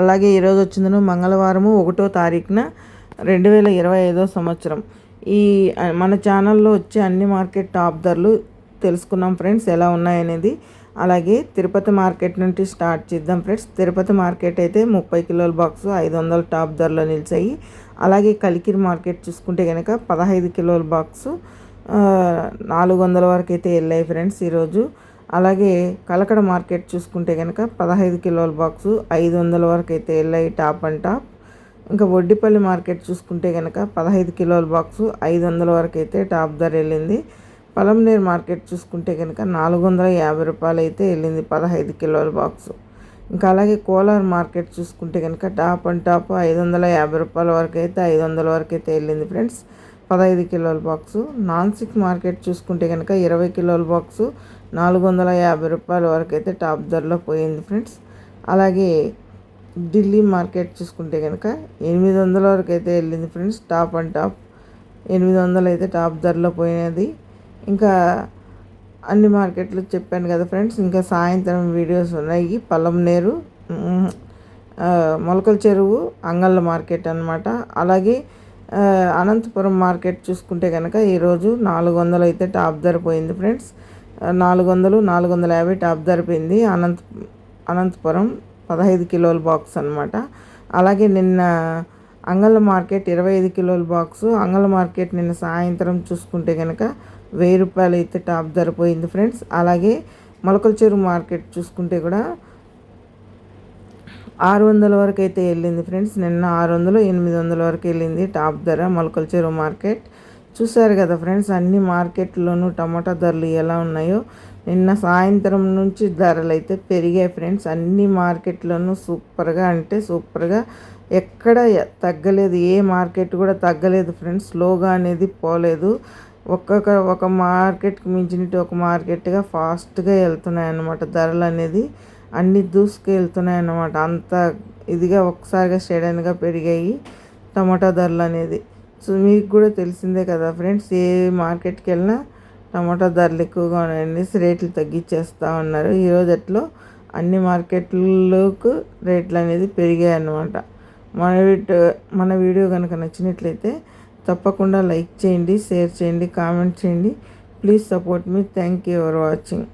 అలాగే ఈరోజు వచ్చిందను మంగళవారము ఒకటో తారీఖున రెండు వేల ఇరవై ఐదో సంవత్సరం. ఈ మన ఛానల్లో వచ్చే అన్ని మార్కెట్ టాప్ ధరలు తెలుసుకున్నాం ఫ్రెండ్స్ ఎలా ఉన్నాయనేది. అలాగే తిరుపతి మార్కెట్ నుండి స్టార్ట్ చేద్దాం ఫ్రెండ్స్. తిరుపతి మార్కెట్ అయితే ముప్పై కిలోల బాక్స్ ఐదు వందల టాప్ ధరలో నిలిచాయి. అలాగే కలికిరి మార్కెట్ చూసుకుంటే కనుక పదహైదు కిలోల బాక్సు నాలుగు వందల వరకు అయితే వెళ్ళాయి ఫ్రెండ్స్ ఈరోజు అలాగే కలకడ మార్కెట్ చూసుకుంటే కనుక పదహైదు కిలోల బాక్సు ఐదు వందల వరకు అయితే వెళ్ళాయి టాప్ అండ్ టాప్. ఇంకా వడ్డిపల్లి మార్కెట్ చూసుకుంటే కనుక పదహైదు కిలోల బాక్సు ఐదు వందల వరకు అయితే టాప్ ధర వెళ్ళింది పలంనేర్ మార్కెట్ చూసుకుంటే కనుక నాలుగు వందల యాభై రూపాయలు అయితే వెళ్ళింది పదహైదు కిలోల బాక్సు. ఇంకా అలాగే కోలార్ మార్కెట్ చూసుకుంటే కనుక టాప్ అండ్ టాప్ ఐదు వందల యాభై రూపాయల వరకు అయితే ఐదు వందల వరకు అయితే వెళ్ళింది ఫ్రెండ్స్. పదహైదు కిలోల బాక్సు. నాన్సిక్ మార్కెట్ చూసుకుంటే కనుక ఇరవై కిలోల బాక్సు నాలుగు వందల యాభై రూపాయల వరకు అయితే టాప్ ధరలో పోయింది ఫ్రెండ్స్. అలాగే ఢిల్లీ మార్కెట్ చూసుకుంటే కనుక ఎనిమిది వందల వరకు అయితే వెళ్ళింది ఫ్రెండ్స్ టాప్ అండ్ టాప్. ఎనిమిది వందలు అయితే టాప్ ధరలో పోయినది. ఇంకా అన్ని మార్కెట్లు చెప్పాను కదా ఫ్రెండ్స్ ఇంకా సాయంత్రం వీడియోస్ ఉన్నాయి. నేరు మొలకల చెరువు అంగళ్ళ మార్కెట్ అనమాట అలాగే అనంతపురం మార్కెట్ చూసుకుంటే కనుక ఈరోజు నాలుగు వందలు అయితే టాప్ ధర పోయింది ఫ్రెండ్స్. నాలుగు వందలు నాలుగు వందల యాభై టాప్ ధరిపోయింది అనంత అనంతపురం పదహైదు కిలోల బాక్స్ అనమాట అలాగే నిన్న అంగళ మార్కెట్ ఇరవై ఐదు కిలోల బాక్సు. అంగళ మార్కెట్ నిన్న సాయంత్రం చూసుకుంటే కనుక వెయ్యి రూపాయలు అయితే టాప్ ధర పోయింది ఫ్రెండ్స్. అలాగే మొలకల చెరువు మార్కెట్ చూసుకుంటే కూడా ఆరు వందల వరకు అయితే వెళ్ళింది ఫ్రెండ్స్. నిన్న ఆరు వందలు ఎనిమిది వందల వరకు వెళ్ళింది టాప్ ధర మొలకల చెరువు మార్కెట్. చూసారు కదా ఫ్రెండ్స్ అన్ని మార్కెట్లోనూ టమాటా ధరలు ఎలా ఉన్నాయో. నిన్న సాయంత్రం నుంచి ధరలు అయితే పెరిగాయి ఫ్రెండ్స్. అన్ని మార్కెట్లోనూ సూపర్గా అంటే సూపర్గా. ఎక్కడ తగ్గలేదు ఏ మార్కెట్ కూడా తగ్గలేదు ఫ్రెండ్స్. స్లోగా అనేది పోలేదు. ఒక్కొక్క ఒక మార్కెట్కి మించినట్టు ఒక మార్కెట్గా ఫాస్ట్గా వెళ్తున్నాయి అన్నమాట ధరలు అనేది. అన్ని దూసుకెళ్తున్నాయి అన్నమాట అంత ఇదిగా ఒకసారిగా సడన్గా పెరిగాయి టమాటా ధరలు అనేది. సో మీకు కూడా తెలిసిందే కదా ఫ్రెండ్స్ ఏ మార్కెట్కి వెళ్ళినా టమాటా ధరలు ఎక్కువగా ఉన్నాయని రేట్లు తగ్గించేస్తూ ఉన్నారు. ఈరోజు ఎట్లో అన్ని మార్కెట్లకు రేట్లు అనేది పెరిగాయి అన్నమాట మన మన వీడియో కనుక నచ్చినట్లయితే తప్పకుండా లైక్ చేయండి షేర్ చేయండి కామెంట్ చేయండి. Please support me. Thank you for watching.